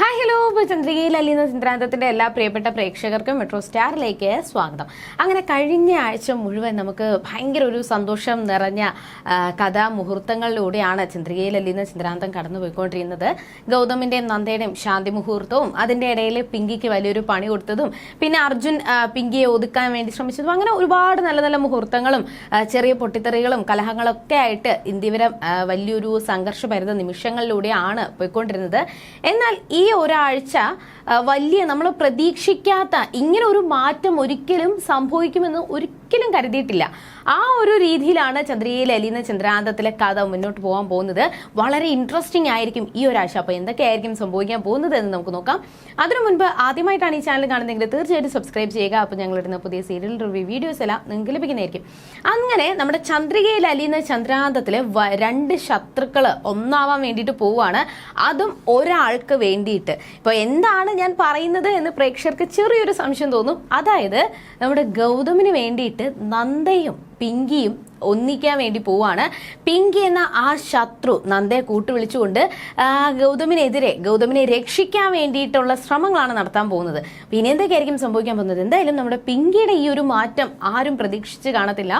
Hi hello ഇപ്പോൾ ചന്ദ്രികയിൽ അലിയുന്ന ചിത്രാന്തത്തിന്റെ എല്ലാ പ്രിയപ്പെട്ട പ്രേക്ഷകർക്കും മെട്രോ സ്റ്റാറിലേക്ക് സ്വാഗതം. അങ്ങനെ കഴിഞ്ഞ ആഴ്ച മുഴുവൻ നമുക്ക് ഭയങ്കര ഒരു സന്തോഷം നിറഞ്ഞ കഥാ മുഹൂർത്തങ്ങളിലൂടെയാണ് ചന്ദ്രികയിൽ അലിയുന്ന ചിത്രാന്തം കടന്നുപോയിക്കൊണ്ടിരുന്നത്. ഗൗതമിന്റെയും നന്ദയുടെയും ശാന്തി മുഹൂർത്തവും അതിന്റെ ഇടയിൽ പിങ്കിക്ക് വലിയൊരു പണി കൊടുത്തതും പിന്നെ അർജുൻ പിങ്കിയെ ഒതുക്കാൻ വേണ്ടി ശ്രമിച്ചതും അങ്ങനെ ഒരുപാട് നല്ല നല്ല മുഹൂർത്തങ്ങളും ചെറിയ പൊട്ടിത്തെറികളും കലഹങ്ങളൊക്കെ ആയിട്ട് ഇന്ത്യവരം വലിയൊരു വലിയൊരു സംഘർഷഭരിത നിമിഷങ്ങളിലൂടെയാണ് പോയിക്കൊണ്ടിരുന്നത്. എന്നാൽ ഈ ഒരാഴ്ച വലിയ നമ്മൾ പ്രതീക്ഷിക്കാത്ത ഇങ്ങനെ ഒരു മാറ്റം ഒരിക്കലും സംഭവിക്കുമെന്ന് ഒരിക്കലും കരുതിയിട്ടില്ല. ആ ഒരു രീതിയിലാണ് ചന്ദ്രയിൽ അലിയുന്ന ചന്ദ്രാന്തത്തിലെ കഥ മുന്നോട്ട് പോകാൻ പോകുന്നത്. വളരെ ഇൻട്രസ്റ്റിംഗ് ആയിരിക്കും ഈ ഒരാഴ്ച അപ്പോൾ എന്തൊക്കെയായിരിക്കും സംഭവിക്കാൻ പോകുന്നത് എന്ന് നമുക്ക് നോക്കാം. അതിനു മുൻപ് ആദ്യമായിട്ടാണ് ഈ ചാനൽ കാണുന്നതെങ്കിൽ തീർച്ചയായിട്ടും സബ്സ്ക്രൈബ് ചെയ്യുക. അപ്പോൾ ഞങ്ങൾ ഇടുന്ന പുതിയ സീരിയൽ റിവ്യൂ വീഡിയോസ് എല്ലാം നിങ്ങൾക്ക് ലഭിക്കുന്നതായിരിക്കും. അങ്ങനെ നമ്മുടെ ചന്ദ്രികയിൽ അലിയുന്ന ചന്ദ്രാന്തത്തിലെ രണ്ട് ശത്രുക്കൾ ഒന്നാവാൻ വേണ്ടിയിട്ട് പോവുകയാണ്. അതും ഒരാൾക്ക് വേണ്ടിയിട്ട്. ഇപ്പോൾ എന്താണ് ഞാൻ പറയുന്നത് എന്ന് പ്രേക്ഷകർക്ക് ചെറിയൊരു സംശയം തോന്നും. അതായത് നമ്മുടെ ഗൗതമിന് വേണ്ടിയിട്ട് നന്ദയും പിങ്കിയും ഒന്നിക്കാൻ വേണ്ടി പോവാണ്. പിങ്കി എന്ന ആ ശത്രു നന്ദയെ കൂട്ടുവിളിച്ചുകൊണ്ട് ഗൗതമിനെതിരെ ഗൗതമിനെ രക്ഷിക്കാൻ വേണ്ടിയിട്ടുള്ള ശ്രമങ്ങളാണ് നടത്താൻ പോകുന്നത്. പിന്നെ എന്തൊക്കെയായിരിക്കും സംഭവിക്കാൻ പോകുന്നത്? എന്തായാലും നമ്മുടെ പിങ്കിയുടെ ഈ ഒരു മാറ്റം ആരും പ്രതീക്ഷിച്ച് കാണത്തില്ല.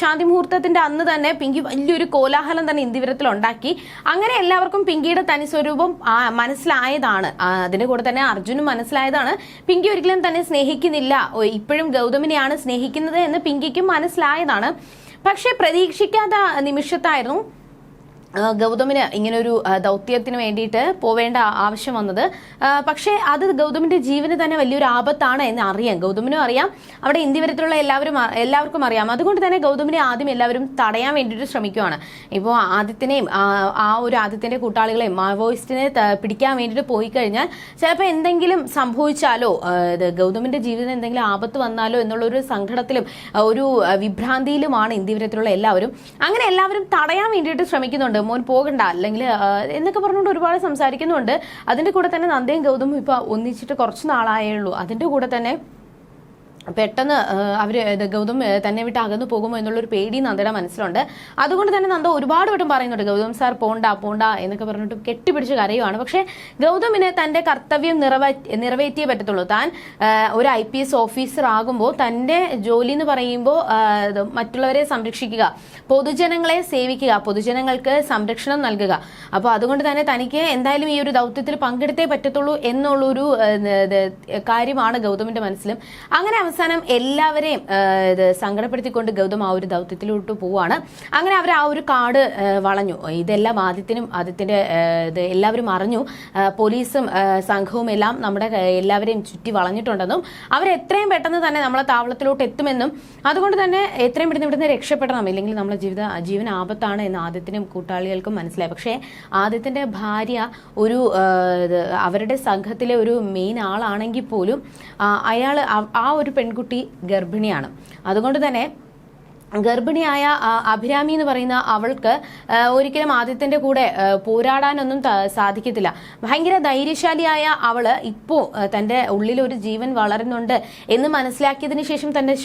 ശാന്തി മുഹൂർത്തത്തിന്റെ അന്ന് തന്നെ പിങ്കി വലിയൊരു കോലാഹലം തന്നെ ഇന്ദിവരത്തിൽ ഉണ്ടാക്കി. അങ്ങനെ എല്ലാവർക്കും പിങ്കിയുടെ തനി സ്വരൂപം മനസ്സിലായതാണ്. അതിന്റെ കൂടെ തന്നെ അർജുനും മനസ്സിലായതാണ്. പിങ്കി ഒരിക്കലും തന്നെ സ്നേഹിക്കുന്നില്ല. ഇപ്പോഴും ഗൗതമിനെയാണ് സ്നേഹിക്കുന്നത് എന്ന് പിങ്കിക്കും മനസ്സിലായതാണ്. പക്ഷേ പ്രതീക്ഷിക്കാത്ത നിമിഷത്തായിരുന്നു ഗൗതമിന് ഇങ്ങനൊരു ദൗത്യത്തിന് വേണ്ടിയിട്ട് പോവേണ്ട ആവശ്യം വന്നത്. പക്ഷേ അത് ഗൗതമിന്റെ ജീവന് തന്നെ വലിയൊരു ആപത്താണ് എന്ന് അറിയാം. ഗൗതമിനും അറിയാം. അവിടെ ഇന്ത്യ വരത്തിലുള്ള എല്ലാവരും എല്ലാവർക്കും അറിയാം. അതുകൊണ്ട് തന്നെ ഗൗതമിനെ ആദ്യം എല്ലാവരും തടയാൻ വേണ്ടിയിട്ട് ശ്രമിക്കുകയാണ് ഇപ്പോൾ ആദ്യത്തിനെയും ആ, ഒരു ആദിത്യന്റെ കൂട്ടാളികളെയും മാവോയിസ്റ്റിനെ പിടിക്കാൻ വേണ്ടിയിട്ട് പോയി കഴിഞ്ഞാൽ ചിലപ്പോൾ എന്തെങ്കിലും സംഭവിച്ചാലോ ഗൗതമിന്റെ ജീവിതം എന്തെങ്കിലും ആപത്ത് വന്നാലോ എന്നുള്ളൊരു സങ്കടത്തിലും ഒരു വിഭ്രാന്തിയിലുമാണ് ഇന്ത്യവരത്തിലുള്ള എല്ലാവരും. അങ്ങനെ എല്ലാവരും തടയാൻ വേണ്ടിയിട്ട് ശ്രമിക്കുന്നുണ്ട്. മോൻ പോകണ്ട. അല്ലെങ്കിൽ എന്നൊക്കെ പറഞ്ഞുകൊണ്ട് ഒരുപാട് സംസാരിക്കുന്നുണ്ട്. അതിന്റെ കൂടെ തന്നെ നന്ദയും ഗൗതമും ഇപ്പൊ ഒന്നിച്ചിട്ട് കുറച്ച് നാളായേ ഉള്ളൂ. അതിന്റെ കൂടെ തന്നെ പെട്ടെന്ന് അവർ ഗൗതം തന്നെ വിട്ട് അകന്നു പോകുമോ എന്നുള്ളൊരു പേടി നന്ദയുടെ മനസ്സിലുണ്ട്. അതുകൊണ്ട് തന്നെ നന്ദ ഒരുപാട് വട്ടം പറയുന്നുണ്ട് ഗൗതം സാർ പോണ്ട പോണ്ട എന്നൊക്കെ പറഞ്ഞിട്ട് കെട്ടിപ്പിടിച്ച് കരയുവാണ്. പക്ഷേ ഗൗതമിന് തന്റെ കർത്തവ്യം നിറവേ നിറവേറ്റിയേ പറ്റത്തുള്ളൂ. താൻ ഒരു ഐ പി എസ് ഓഫീസർ ആകുമ്പോൾ തന്റെ ജോലി എന്ന് പറയുമ്പോൾ മറ്റുള്ളവരെ സംരക്ഷിക്കുക പൊതുജനങ്ങളെ സേവിക്കുക പൊതുജനങ്ങൾക്ക് സംരക്ഷണം നൽകുക. അപ്പോൾ അതുകൊണ്ട് തന്നെ തനിക്ക് എന്തായാലും ഈ ഒരു ദൗത്യത്തിൽ പങ്കെടുത്തേ പറ്റത്തുള്ളൂ എന്നുള്ളൊരു കാര്യമാണ് ഗൗതമിന്റെ മനസ്സിലും. അങ്ങനെ അവസാനം എല്ലാവരെയും ആ, ഇത് സങ്കടപ്പെടുത്തിക്കൊണ്ട് ഗൗതം ആ ഒരു ദൗത്യത്തിലോട്ട് പോവാണ്. അങ്ങനെ അവർ ആ ഒരു കാട് വളഞ്ഞു. ഇതെല്ലാം ആദ്യത്തിനും ആദിത്യന്റെ ഇത് എല്ലാവരും അറിഞ്ഞു. പോലീസും സംഘവും എല്ലാം നമ്മുടെ എല്ലാവരെയും ചുറ്റി വളഞ്ഞിട്ടുണ്ടെന്നും അവർ എത്രയും പെട്ടെന്ന് തന്നെ നമ്മളെ താവളത്തിലോട്ട് എത്തുമെന്നും അതുകൊണ്ട് തന്നെ എത്രയും പെട്ടെന്ന് ഇവിടുന്ന് രക്ഷപ്പെടണം. ഇല്ലെങ്കിൽ നമ്മളെ ജീവിത ജീവൻ ആപത്താണ് എന്ന് ആദ്യത്തിനും കൂട്ടാളികൾക്കും മനസ്സിലായി. പക്ഷേ ആദ്യത്തിന്റെ ഭാര്യ ഒരു അവരുടെ സംഘത്തിലെ ഒരു മെയിൻ ആളാണെങ്കിൽ പോലും അയാൾ ആ ഒരു പെൺകുട്ടി ഗർഭിണിയാണ്. അതുകൊണ്ട് തന്നെ ഗർഭിണിയായ അഭിരാമി എന്ന് പറയുന്ന അവൾക്ക് ഒരിക്കലും ആദിത്യന്റെ കൂടെ പോരാടാനൊന്നും സാധിക്കത്തില്ല. ഭയങ്കര ധൈര്യശാലിയായ അവൾ ഇപ്പോൾ തന്റെ ഉള്ളിൽ ഒരു ജീവൻ വളരുന്നുണ്ട് എന്ന് മനസ്സിലാക്കിയതിന് ശേഷം തന്റെ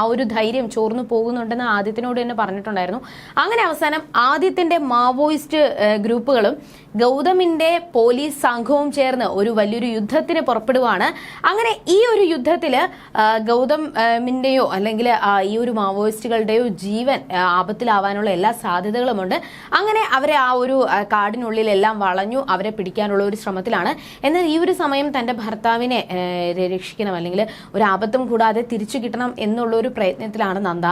ആ ഒരു ധൈര്യം ചോർന്നു പോകുന്നുണ്ടെന്ന് ആദിത്യനോട് തന്നെ പറഞ്ഞിട്ടുണ്ടായിരുന്നു. അങ്ങനെ അവസാനം ആദിത്യന്റെ മാവോയിസ്റ്റ് ഗ്രൂപ്പുകളും ഗൗതമിന്റെ പോലീസ് സംഘവും ചേർന്ന് ഒരു വലിയൊരു യുദ്ധത്തിന് പുറപ്പെടുവാണ്. അങ്ങനെ ഈ ഒരു യുദ്ധത്തിൽ ഗൗതമിന്റെയോ അല്ലെങ്കിൽ ഈ ഒരു മാവോയിസ്റ്റുകളുടെയോ ജീവൻ ആപത്തിലാവാനുള്ള എല്ലാ സാധ്യതകളുമുണ്ട്. അങ്ങനെ അവരെ ആ ഒരു കാടിനുള്ളിൽ എല്ലാം വളഞ്ഞു അവരെ പിടിക്കാനുള്ള ഒരു ശ്രമത്തിലാണ്. എന്നാൽ ഈ ഒരു സമയം തന്റെ ഭർത്താവിനെ രക്ഷിക്കണം അല്ലെങ്കിൽ ഒരു ആപത്തും കൂടാതെ തിരിച്ചു കിട്ടണം എന്നുള്ള ഒരു പ്രയത്നത്തിലാണ് നന്ദ.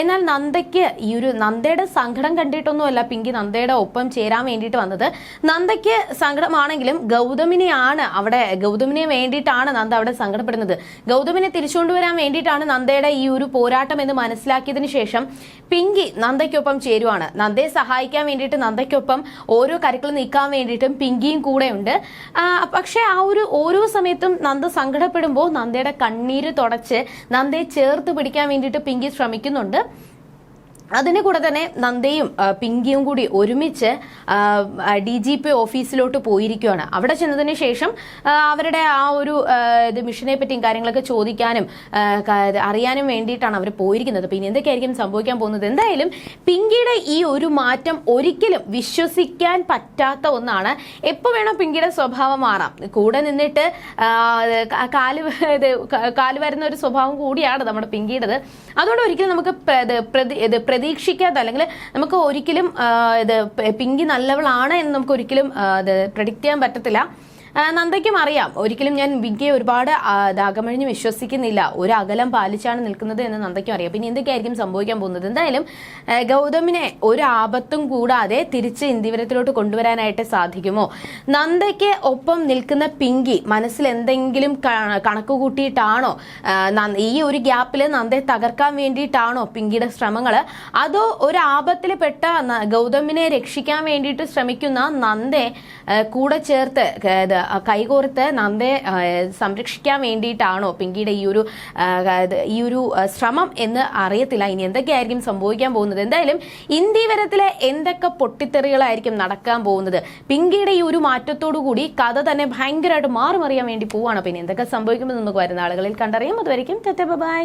എന്നാൽ നന്ദയ്ക്ക് ഈ ഒരു നന്ദയുടെ സങ്കടം കണ്ടിട്ടൊന്നുമല്ല പിങ്കി നന്ദയുടെ ഒപ്പം ചേരാൻ വേണ്ടിയിട്ട് വന്നത്. നന്ദയ്ക്ക് സങ്കടമാണെങ്കിലും ഗൗതമിനെയാണ് അവിടെ ഗൗതമിനെ വേണ്ടിയിട്ടാണ് നന്ദ അവിടെ സങ്കടപ്പെടുന്നത്. ഗൗതമിനെ തിരിച്ചുകൊണ്ടുവരാൻ വേണ്ടിയിട്ടാണ് നന്ദയുടെ ഈ ഒരു പോരാട്ടം എന്ന് മനസ്സിലാക്കിയതിനു ശേഷം പിങ്കി നന്ദയ്ക്കൊപ്പം ചേരുവാണ്. നന്ദയെ സഹായിക്കാൻ വേണ്ടിയിട്ട് നന്ദയ്ക്കൊപ്പം ഓരോ കരുക്കൾ നീക്കാൻ വേണ്ടിയിട്ടും പിങ്കിയും കൂടെയുണ്ട്. പക്ഷേ ആ ഒരു ഓരോ സമയത്തും നന്ദ സങ്കടപ്പെടുമ്പോൾ നന്ദയുടെ കണ്ണീര് തുടച്ച് നന്ദയെ ചേർത്ത് പിടിക്കാൻ വേണ്ടിയിട്ട് പിങ്കി ശ്രമിക്കുന്നുണ്ട്. അതിന് കൂടെ തന്നെ നന്ദയും പിങ്കിയും കൂടി ഒരുമിച്ച് ഡി ജി പി ഓഫീസിലോട്ട് പോയിരിക്കുകയാണ്. അവിടെ ചെന്നതിന് ശേഷം അവരുടെ ആ ഒരു ഇത് മിഷനെ പറ്റിയും കാര്യങ്ങളൊക്കെ ചോദിക്കാനും അറിയാനും വേണ്ടിയിട്ടാണ് അവർ പോയിരിക്കുന്നത്. പിന്നെ എന്തൊക്കെയായിരിക്കും സംഭവിക്കാൻ പോകുന്നത്? എന്തായാലും പിങ്കിയുടെ ഈ ഒരു മാറ്റം ഒരിക്കലും വിശ്വസിക്കാൻ പറ്റാത്ത ഒന്നാണ്. എപ്പോൾ വേണം പിങ്കിയുടെ സ്വഭാവം മാറാം. കൂടെ നിന്നിട്ട് കാൽ ഇത് കാൽ വരുന്ന ഒരു സ്വഭാവം കൂടിയാണ് നമ്മുടെ പിങ്കിയുടേത്. അതുകൊണ്ട് ഒരിക്കലും നമുക്ക് പ്ര- പ്രതി പ്രതീക്ഷിക്കാത്ത അല്ലെങ്കിൽ നമുക്ക് ഒരിക്കലും ഇത് പിങ്കി നല്ലവളാണ് എന്ന് നമുക്ക് ഒരിക്കലും ഇത് പ്രഡിക്റ്റ് ചെയ്യാൻ പറ്റത്തില്ല. നന്ദയ്ക്കും അറിയാം. ഒരിക്കലും ഞാൻ വിജ്ഞയെ ഒരുപാട് ദാഗമഴിഞ്ഞ് വിശ്വസിക്കുന്നില്ല. ഒരു അകലം പാലിച്ചാണ് നിൽക്കുന്നത് എന്ന് നന്ദയ്ക്കും അറിയാം. പിന്നെ എന്തൊക്കെയായിരിക്കും സംഭവിക്കാൻ പോകുന്നത്? എന്തായാലും ഗൗതമിനെ ഒരു ആപത്തും കൂടാതെ തിരിച്ച് ഇന്ദിവരത്തിലോട്ട് കൊണ്ടുവരാനായിട്ട് സാധിക്കുമോ? നന്ദയ്ക്ക് ഒപ്പം നിൽക്കുന്ന പിങ്കി മനസ്സിൽ എന്തെങ്കിലും കണക്ക് കൂട്ടിയിട്ടാണോ? ഈ ഒരു ഗ്യാപ്പിൽ നന്ദയെ തകർക്കാൻ വേണ്ടിയിട്ടാണോ പിങ്കിയുടെ ശ്രമങ്ങൾ അതോ ഒരു ആപത്തിൽ പെട്ട ഗൗതമിനെ രക്ഷിക്കാൻ വേണ്ടിയിട്ട് ശ്രമിക്കുന്ന നന്ദയെ കൂടെ ചേർത്ത് കൈകോർത്ത് നന്ദയെ സംരക്ഷിക്കാൻ വേണ്ടിയിട്ടാണോ പിങ്കിയുടെ ഈ ഒരു ഈ ഒരു ശ്രമം എന്ന് അറിയത്തില്ല. ഇനി എന്തൊക്കെയായിരിക്കും സംഭവിക്കാൻ പോകുന്നത്? എന്തായാലും ഇന്ത്യവരത്തിലെ എന്തൊക്കെ പൊട്ടിത്തെറികളായിരിക്കും നടക്കാൻ പോകുന്നത്? പിങ്കിയുടെ ഈ ഒരു മാറ്റത്തോടു കൂടി കഥ തന്നെ ഭയങ്കരമായിട്ട് മാറുമറിയാൻ വേണ്ടി പോവാണ്. പിന്നെ എന്തൊക്കെ സംഭവിക്കുമെന്ന് നമുക്ക് വരുന്ന ആളുകളിൽ കണ്ടറിയാം. അതുവരെയും ബൈ